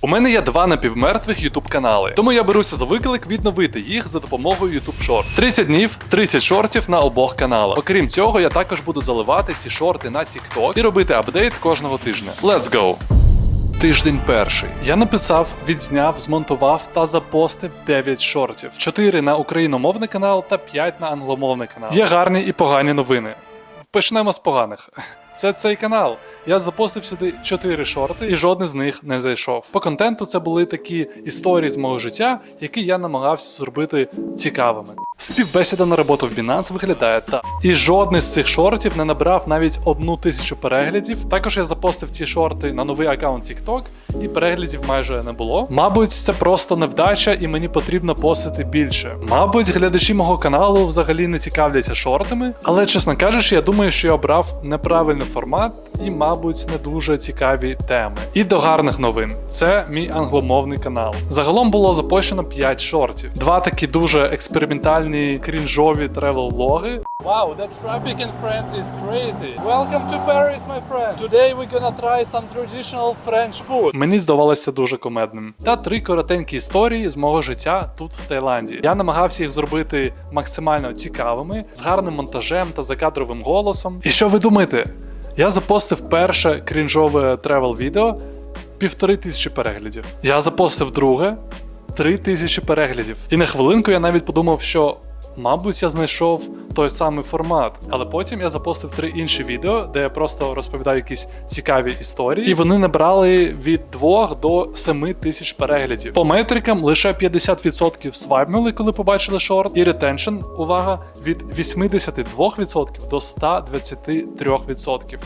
У мене є два напівмертвих YouTube канали, тому я беруся за виклик відновити їх за допомогою YouTube Short. 30 днів, 30 шортів на обох каналах. Окрім цього, я також буду заливати ці шорти на TikTok і робити апдейт кожного тижня. Let's go! Тиждень перший. Я написав, відзняв, змонтував та запостив 9 шортів: 4 на україномовний канал та 5 на англомовний канал. Є гарні і погані новини. Почнемо з поганих. Це цей канал. Я запостив сюди 4 шорти, і жоден з них не зайшов. По контенту це були такі історії з мого життя, які я намагався зробити цікавими. Співбесіда на роботу в Binance виглядає так. І жодний з цих шортів не набрав навіть одну тисячу переглядів. Також я запостив ці шорти на новий аккаунт TikTok, і переглядів майже не було. Мабуть, це просто невдача, і мені потрібно постити більше. Мабуть, глядачі мого каналу взагалі не цікавляться шортами, але чесно кажучи, я думаю, що я обрав неправильний формат і, мабуть, не дуже цікаві теми. І до гарних новин: це мій англомовний канал. Загалом було запущено 5 шортів. Два такі дуже експериментальні крінжові тревел-влоги. Wow, that traffic in France is crazy. Welcome to Paris, my friend. Today we're gonna try some traditional French food. Мені здавалося дуже комедним. Та три коротенькі історії з мого життя тут в Таїланді. Я намагався їх зробити максимально цікавими, з гарним монтажем та закадровим голосом. І що ви думаєте? Я запостив перше крінжове тревел відео півтори тисячі переглядів. Я запостив друге три тисячі переглядів. І на хвилинку я навіть подумав, що. Мабуть, я знайшов той самий формат, але потім я запостив три інші відео, де я просто розповідаю якісь цікаві історії, і вони набрали від 2 до 7 тисяч переглядів. По метрикам лише 50% свайпнули, коли побачили шорт, і ретеншн, увага, від 82% до 123%.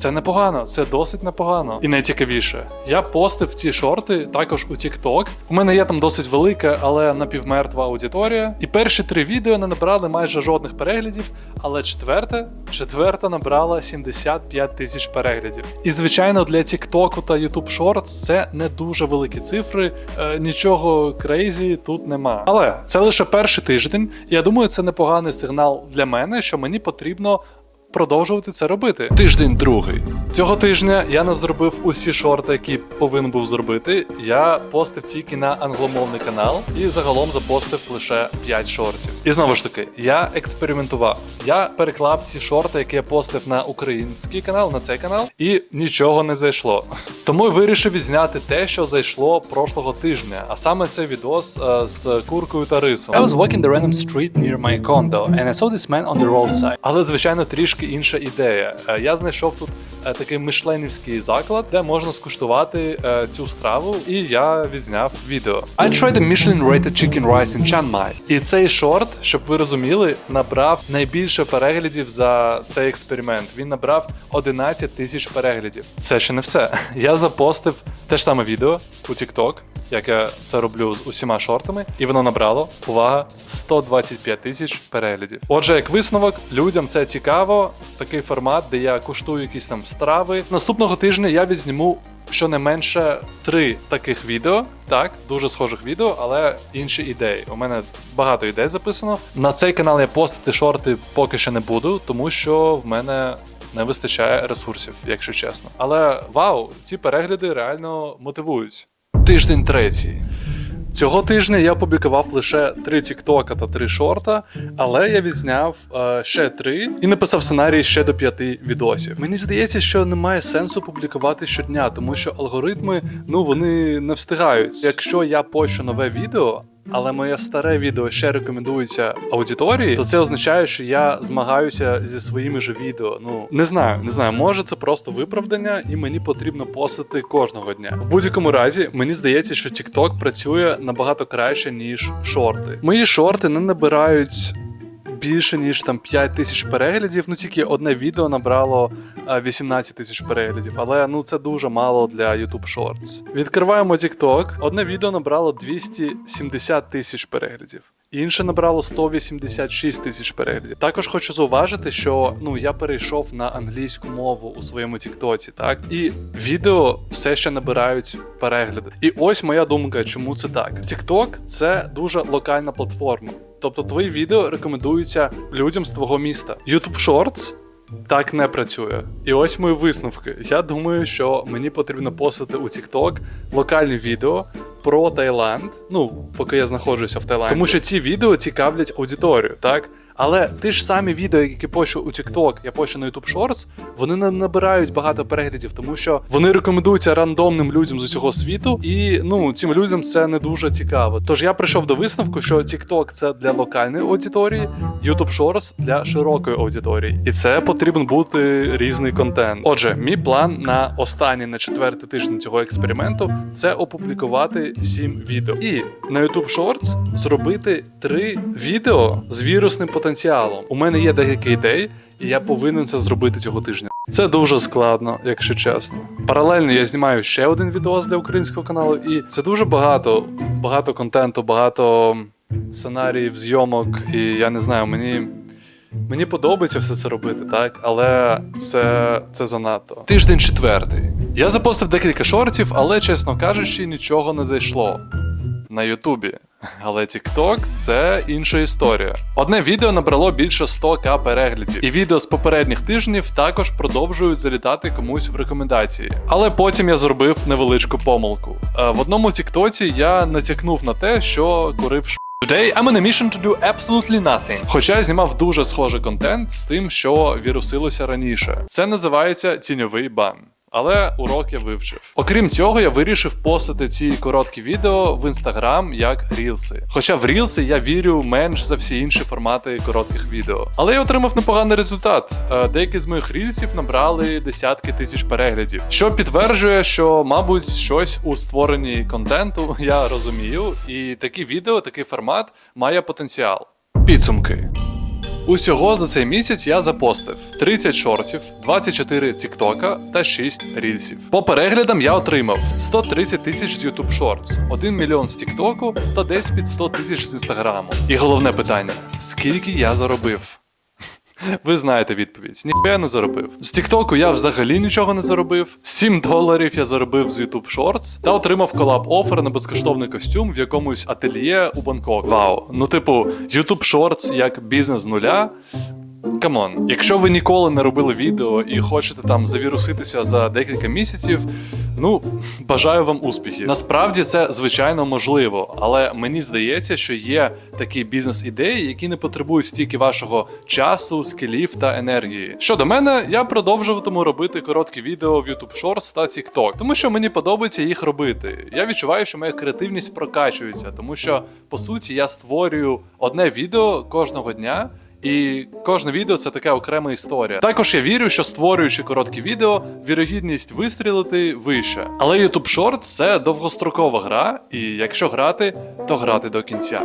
Це непогано, це досить непогано. І найцікавіше, я постив ці шорти також у TikTok. У мене є там досить велика, але напівмертва аудиторія. І перші три відео не набрали майже жодних переглядів, але четверте, четверта набрала 75 тисяч переглядів. І звичайно, для TikTok та YouTube Shorts це не дуже великі цифри, е, нічого крейзі тут нема. Але це лише перший тиждень, і я думаю, це непоганий сигнал для мене, що мені потрібно продовжувати це робити. Тиждень другий. Цього тижня я не зробив усі шорти, які повинен був зробити. Я постив тільки на англомовний канал і загалом запостив лише 5 шортів. І знову ж таки, я експериментував. Я переклав ці шорти, які я постив на український канал, на цей канал, і нічого не зайшло. Тому я вирішив відзняти те, що зайшло прошлого тижня, а саме це відос е, з куркою та рисом. I was walking the random street near my condo and I saw this man on the roadside. Але, звичайно, трішки інша ідея. Е, Я знайшов тут е, такий мишленівський заклад, де можна скуштувати е, цю страву, і я відзняв відео. I tried a Michelin-rated chicken rice in Chiang Mai. І цей шорт, щоб ви розуміли, набрав найбільше переглядів за цей експеримент. Він набрав 11 тисяч переглядів. Це ще не все. Я запостив те ж саме відео у TikTok, як я це роблю з усіма шортами, і воно набрало увага 125 тисяч переглядів. Отже, як висновок, людям це цікаво. Такий формат, де я куштую якісь там страви. Наступного тижня я відзніму щонайменше три таких відео. Так, дуже схожих відео, але інші ідеї. У мене багато ідей записано. На цей канал я постити шорти поки що не буду, тому що в мене. Не вистачає ресурсів, якщо чесно. Але вау, ці перегляди реально мотивують. Тиждень третій. Цього тижня я публікував лише три тіктока та три шорта, але я відзняв е, ще три і написав сценарій ще до п'яти відосів. Мені здається, що немає сенсу публікувати щодня, тому що алгоритми ну вони не встигають. Якщо я пощу нове відео. Але моє старе відео ще рекомендується аудиторії, то це означає, що я змагаюся зі своїми ж відео. Ну не знаю, не знаю, може це просто виправдання, і мені потрібно постити кожного дня. В будь-якому разі, мені здається, що TikTok працює набагато краще ніж шорти. Мої шорти не набирають. Більше ніж там 5 тисяч переглядів. Ну тільки одне відео набрало е, 18 тисяч переглядів, але ну це дуже мало для YouTube Shorts. Відкриваємо TikTok. Одне відео набрало 270 тисяч переглядів. Інше набрало 186 тисяч переглядів. Також хочу зауважити, що ну я перейшов на англійську мову у своєму Тіктоці, так і відео все ще набирають перегляди. І ось моя думка, чому це так. TikTok – це дуже локальна платформа. Тобто твої відео рекомендуються людям з твого міста. YouTube Shorts так не працює. І ось мої висновки. Я думаю, що мені потрібно постити у TikTok локальні відео про Таїланд. Ну, поки я знаходжуся в Таїланді. Тому що ці відео цікавлять аудиторію, так? Але ті ж самі відео, які пощу у TikTok, я пощу на YouTube Shorts, вони не набирають багато переглядів, тому що вони рекомендуються рандомним людям з усього світу, і ну цим людям це не дуже цікаво. Тож я прийшов до висновку, що TikTok – це для локальної аудиторії, YouTube Shorts – для широкої аудиторії, і це потрібен бути різний контент. Отже, мій план на останній на четвертий тиждень цього експерименту це опублікувати 7 відео. І на YouTube Shorts зробити 3 відео з вірусним потенціалом. У мене є декілька ідей, і я повинен це зробити цього тижня. Це дуже складно, якщо чесно. Паралельно я знімаю ще один відео для українського каналу, і це дуже багато, багато контенту, багато сценаріїв, зйомок, і я не знаю, мені. Мені подобається все це робити, так, але це, це занадто. Тиждень четвертий. Я запостив декілька шортів, але, чесно кажучи, нічого не зайшло на Ютубі. Але TikTok – це інша історія. Одне відео набрало більше 100к переглядів, і відео з попередніх тижнів також продовжують залітати комусь в рекомендації. Але потім я зробив невеличку помилку. Е, В одному Тіктоці я натякнув на те, що курив ш... Today I'm on a mission to do absolutely nothing. Хоча я знімав дуже схожий контент з тим, що вірусилося раніше. Це називається тіньовий бан. Але урок я вивчив. Окрім цього, я вирішив постити ці короткі відео в інстаграм як рілси. Хоча в рілси я вірю менш за всі інші формати коротких відео. Але я отримав непоганий результат. Е, Деякі з моїх рілсів набрали десятки тисяч переглядів, що підтверджує, що, мабуть, щось у створенні контенту я розумію, і такі відео, такий формат має потенціал. Підсумки. Усього за цей місяць я запостив 30 шортів, 24 тіктока та 6 рільсів. По переглядам я отримав 130 тисяч з YouTube Shorts, 1 мільйон з Тіктоку та десь під 100 тисяч з інстаграму. І головне питання: скільки я заробив? Ви знаєте відповідь. Ніхуя не заробив. З Тіктоку я взагалі нічого не заробив. 7 доларів я заробив з YouTube Shorts та отримав колаб офер на безкоштовний костюм в якомусь ательє у Бангкок. Вау. Ну, типу, YouTube Shorts як бізнес з нуля. Камон, якщо ви ніколи не робили відео і хочете там завіруситися за декілька місяців, ну бажаю вам успіхів. Насправді це звичайно можливо, але мені здається, що є такі бізнес-ідеї, які не потребують стільки вашого часу, скілів та енергії. Щодо мене, я продовжуватиму робити короткі відео в YouTube Shorts та TikTok, тому що мені подобається їх робити. Я відчуваю, що моя креативність прокачується, тому що по суті я створюю одне відео кожного дня. І кожне відео це така окрема історія. Також я вірю, що створюючи короткі відео, вірогідність вистрілити вища. Але YouTube Shorts – це довгострокова гра, і якщо грати, то грати до кінця.